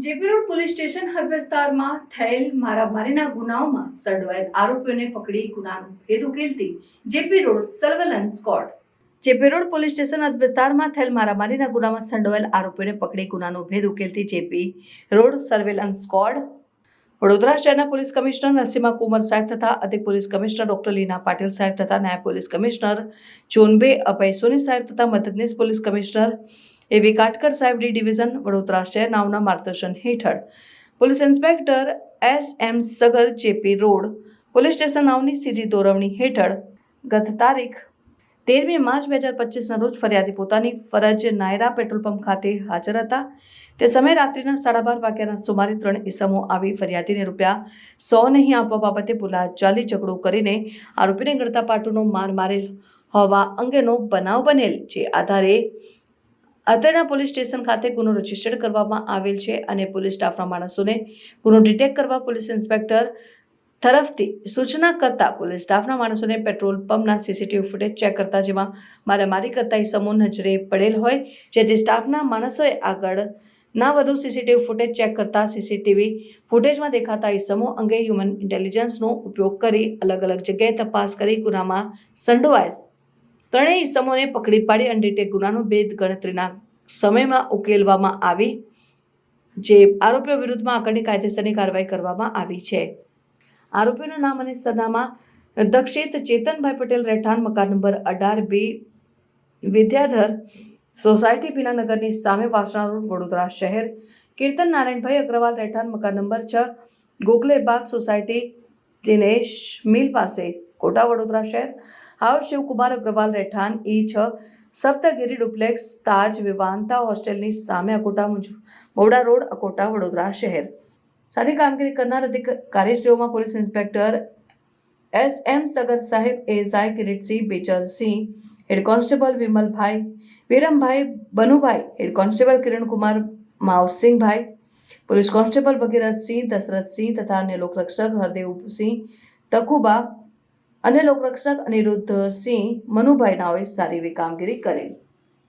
Police station હદ વિસ્તારમાં થયેલ મારામારીના ગુનાઓમાં સંડોવાયેલ આરોપીઓને પકડી ગુનાનો ભેદ ઉકેલતી JP road surveillance squad JP road police station હદ વિસ્તારમાં થયેલ મારામારીના ગુનામાં સંડોવાયેલ આરોપીઓને પકડી ગુનાનો ભેદ ઉકેલતી JP road surveillance squad Vadodara શહેરના પોલીસ કમિશનર નરસિંહા કુમાર સાહેબ તથા અધિક police commissioner doctor Leena Patil saheb તથા નાયબ પોલીસ કમિશનર જોનબે અભય સોની સાહેબ તથા મદદનીશ પોલીસ કમિશનર એવી કાટકર સાહેબ ડી ડિવિઝન વડોદરા શહેર નાવના માર્ગદર્શન હેઠળ. Police inspector S M Sagar JP road police station નાવની સીધી દોરવણી હેઠળ ગત તારીખ તેરમી માર્ચ બે હજાર પચીસના રોજ ફરિયાદી પોતાની ફરજ નાયરા પેટ્રોલ પંપ ખાતે હાજર હતા. તે સમયે રાત્રિના સાડા બાર વાગ્યાના સુમારે ત્રણ ઇસમો આવી ફરિયાદીને રૂપિયા સો નહીં આપવા બાબતે બોલાચાલી ઝઘડો કરીને આરોપીને ગળતા પાટોનો માર મારેલ હોવા અંગેનો બનાવ બનેલ, જે આધારે અત્રેના પોલીસ સ્ટેશન ખાતે ગુનો રજીસ્ટર્ડ કરવામાં આવેલ છે અને પોલીસ સ્ટાફના માણસોને ગુનો ડિટેક્ટ કરવા પોલીસ ઇન્સ્પેક્ટર તરફથી સૂચના કરતા પોલીસ સ્ટાફના માણસોને પેટ્રોલ પંપના સીસીટીવી ફૂટેજ ચેક કરતા જેમાં મારામારી કરતા ઇસમો નજરે પડેલ હોય, જેથી સ્ટાફના માણસોએ આગળ ના વધુ સીસીટીવી ફૂટેજ ચેક કરતા સીસીટીવી ફૂટેજમાં દેખાતા ઇસમો અંગે હ્યુમન ઇન્ટેલિજન્સનો ઉપયોગ કરી અલગ અલગ જગ્યાએ તપાસ કરી ગુનામાં સંડોવાયેલ. ત્રણેય ઇસમોને પકડી પાડી અનડિટેક ગુનાનો ભેદ ગણતરીના સમયમાં ઉકેલવામાં આવી, જે આરોપીઓ વિરુદ્ધમાં આગળની કાયદેસરની કાર્યવાહી કરવામાં આવી છે. આરોપીનું નામ અને સરનામા દક્ષિત ચેતનભાઈ પટેલ રહેઠાણ મકાન નંબર અઢાર બી વિદ્યાધર સોસાયટી ભીનાનગરની સામે વાસણા રોડ, વડોદરા શહેર. કીર્તન નારાયણભાઈ અગ્રવાલ રહેઠાણ મકાન નંબર છ ગોખલે બાગ સોસાયટી, દિનેશ મિલ પાસે. કોટા વડોદરા શહેર. હાઉસ શિવકુમાર અગ્રવાલ રહેઠાણ ઈ છ. સપ્તગીરી ડુપ્લેક્સ તાજ વિવાનતા હોસ્ટેલની સામે અકોટા મુજબ. મોવડા રોડ, અકોટા, વડોદરા શહેર. સારી કામગીરી કરનાર અધિકારીશ્રીઓમાં police inspector S M Sagar saheb ASI Kiritsinh Becharsinh head constable Vimalbhai, Virambhai Banubhai, head constable Kirankumar Mavsinhbhai, police constable Bhagirathsinh Dashrathsinh તથા અન્ય લોકરક્ષક હરદેવસિંહ તકુબા અન્ય લોકરક્ષક અનિરુદ્ધસિંહ મનુભાઈ નાઓએ સારી એવી કામગીરી કરેલ